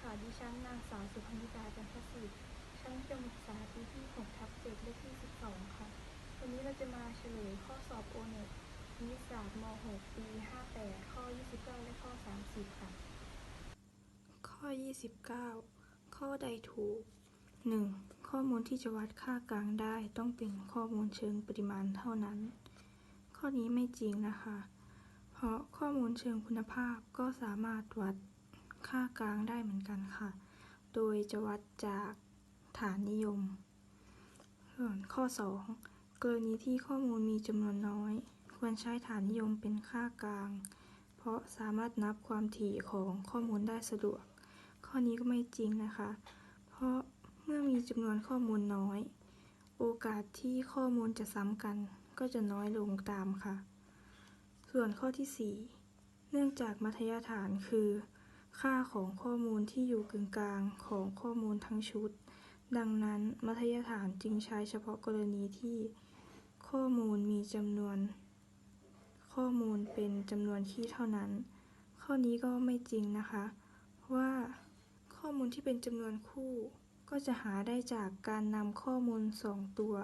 ค่ะ ดิฉันนางสาวสุพนิดาจันทศิษย์ชั้นประมศึกษาปีที่6ทับ7เลขที่ 12 ค่ะ วันนี้เราจะมาเฉลยข้อสอบโอเน็ตคณิตศาสตร์ม .6 ปี 58 ข้อ 29 และข้อ 30 ค่ะ ข้อ 29 ข้อใดถูก 1. ข้อมูลที่จะวัดค่ากลางได้ต้องเป็นข้อมูลเชิงปริมาณเท่านั้น ข้อนี้ไม่จริงนะคะ เพราะข้อมูลเชิงคุณภาพก็สามารถวัด ค่ากลางได้เหมือนกันค่ะ โดยจะวัดจากฐานนิยม ส่วนข้อ 2 กรณีที่ข้อมูลมีจำนวนน้อย ควรใช้ฐานนิยมเป็นค่ากลาง เพราะสามารถนับความถี่ของข้อมูลได้สะดวก ข้อนี้ก็ไม่จริงนะคะ เพราะเมื่อมีจำนวนข้อมูลน้อย โอกาสที่ข้อมูลจะซ้ำกัน ก็จะน้อยลงตามค่ะ ส่วนข้อที่ 4 เนื่องจากมัธยฐานคือ ค่าของข้อมูลที่อยู่กึ่งกลางของข้อมูลทั้งชุด ดังนั้น มัธยฐานจึงใช้เฉพาะกรณีที่ ข้อมูลมีจำนวน ข้อมูลเป็นจำนวนคี่เท่านั้น ข้อนี้ก็ไม่จริงนะคะเพราะว่าข้อมูลที่เป็นจำนวนคู่ ก็จะหาได้จากการนำข้อมูล 2 ตัว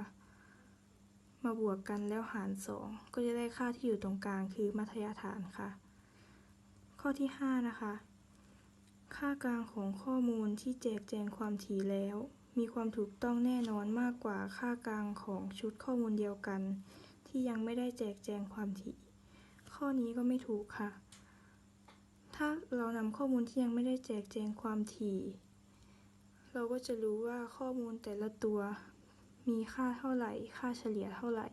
มาบวกกันแล้วหาร 2 ก็จะได้ค่าที่อยู่ตรงกลางคือมัธยฐานค่ะ ข้อที่ 5 นะคะ ค่ากลางของข้อมูลที่แจกแจงความถี่แล้ว มีความถูกต้องแน่นอนมากกว่าค่ากลางของชุดข้อมูลเดียวกัน ที่ยังไม่ได้แจกแจงความถี่ ข้อนี้ก็ไม่ถูกค่ะ ถ้าเรานำข้อมูลที่ยังไม่ได้แจกแจงความถี่ เราก็จะรู้ว่าข้อมูลแต่ละตัว มีค่าเท่าไหร่ ค่าเฉลี่ยเท่าไหร่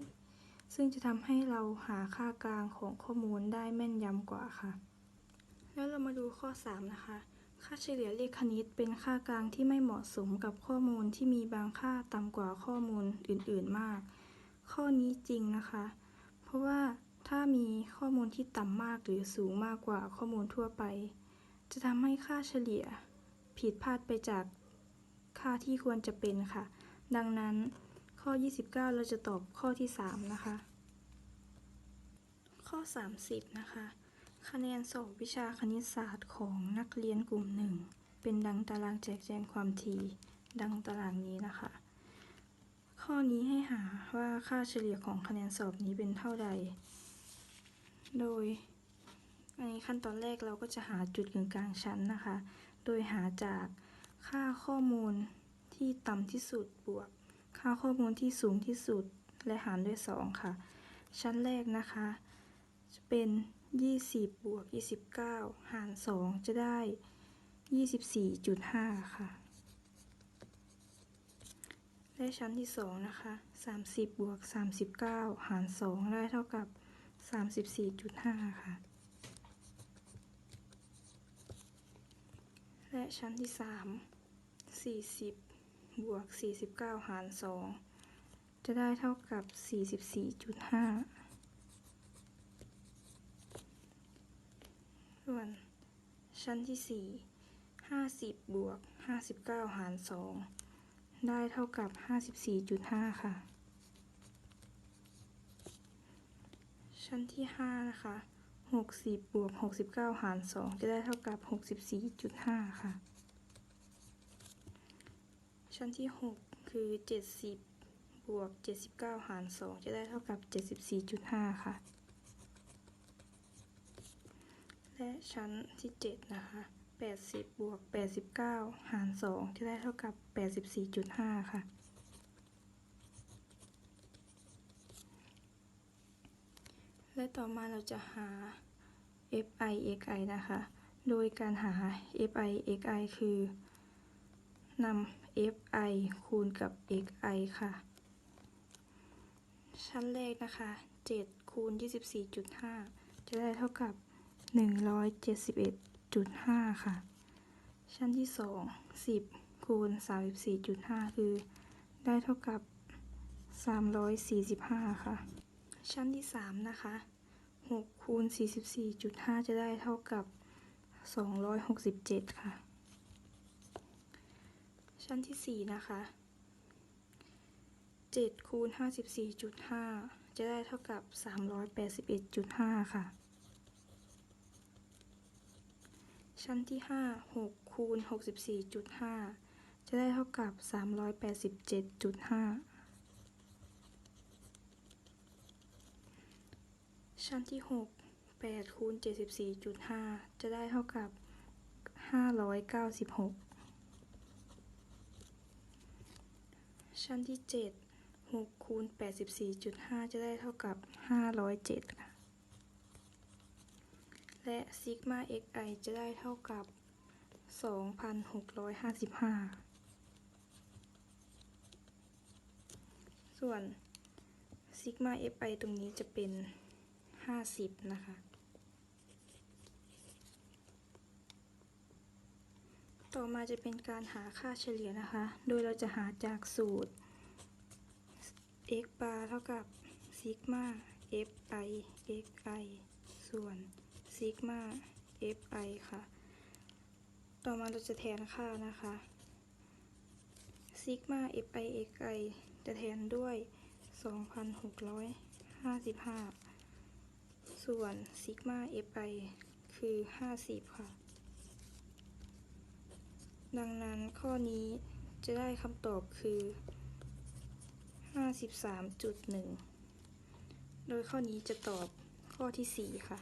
ซึ่งจะทำให้เราหาค่ากลางของข้อมูลได้แม่นยำกว่าค่ะ แล้วเรามาดูข้อ 3 นะคะ ค่าเฉลี่ยเลขคณิตเป็นค่ากลางที่ไม่เหมาะสมกับข้อมูลที่มีบางค่าต่ำกว่าข้อมูลอื่น ๆ มาก ข้อนี้จริงนะคะ เพราะว่าถ้ามีข้อมูลที่ต่ำมากหรือสูงมากกว่าข้อมูลทั่วไป จะทำให้ค่าเฉลี่ยผิดพลาดไปจากค่าที่ควรจะเป็นค่ะ ดังนั้นข้อ 29 เราจะตอบข้อที่ 3 นะคะ ข้อ 30 นะคะ คะแนนสอบวิชาคณิตศาสตร์ของนักเรียนกลุ่มหนึ่ง เป็นดังตารางแจกแจงความถี่ดังตารางนี้นะคะ ข้อนี้ให้หาว่าค่าเฉลี่ยของคะแนนสอบนี้เป็นเท่าใด โดยในขั้นตอนแรกเราก็จะหาจุดกึ่งกลางชั้นนะคะ โดยหาจากค่าข้อมูลที่ต่ำที่สุดบวก ค่าข้อมูลที่สูงที่สุดและหารด้วย 2 ค่ะ ชั้นแรกนะคะ จะเป็น 20 บวก 29 หาร 2 จะได้ 24.5 ค่ะและชั้นที่ 2 นะคะ 30 บวก 39 หาร 2 ได้เท่ากับ 34.5 ค่ะ และชั้นที่ 3 40 บวก 49 หาร 2 จะได้เท่ากับ 44.5 ส่วนชั้นที่ 4 50 บวก 59 หาร 2 ได้เท่ากับ 54.5 ค่ะ ชั้นที่ 5 นะคะ 60 บวก 69 หาร 2 จะได้เท่ากับ 64.5 ค่ะ ชั้นที่ 6 คือ 70 บวก 79 หาร 2 จะได้เท่ากับ 74.5 ค่ะ และชั้นที่ 7 นะคะ 80 บวก 89 หาร 2 จะได้เท่ากับ 84.5 ค่ะ และต่อมาเราจะหา fi xi นะคะ โดยการหา fi xi คือนำ fi คูณกับ xi ค่ะ ชั้นแรกนะคะ 7 คูณ 24.5 จะได้เท่ากับ 171.5 ค่ะ ชั้นที่ 2 10คูณ34.5 คือ ได้เท่ากับ 345 ค่ะ ชั้นที่ 3 นะคะ6คูณ44.5 จะได้เท่ากับ 267 ค่ะ ชั้นที่ 4 นะคะ7คูณ54.5 จะได้เท่ากับ 381.5 ค่ะ ชั้นที่ 5 6 คูณ 64.5 จะได้เท่ากับ 387.5 ชั้นที่ 6 8 คูณ 74.5 จะได้เท่ากับ 596 ชั้นที่ 7 6 คูณ 84.5 จะได้เท่ากับ 507ค่ะ และซิกมา xi จะได้เท่ากับ 2,655 ส่วนซิกมา fi ตรงนี้จะเป็น 50 นะคะ ต่อมาจะเป็นการหาค่าเฉลี่ยนะคะ โดยเราจะหาจากสูตร x bar เท่ากับซิกมา fi xi ส่วน ซิกมา fi ค่ะ ต่อมาเราจะแทนค่านะคะซิกมา fi xi จะแทนด้วย 2,655 ส่วนซิกมา fi คือ 50 ค่ะ ดังนั้นข้อนี้จะได้คำตอบคือ 53.1 โดยข้อนี้จะตอบข้อที่ 4 ค่ะ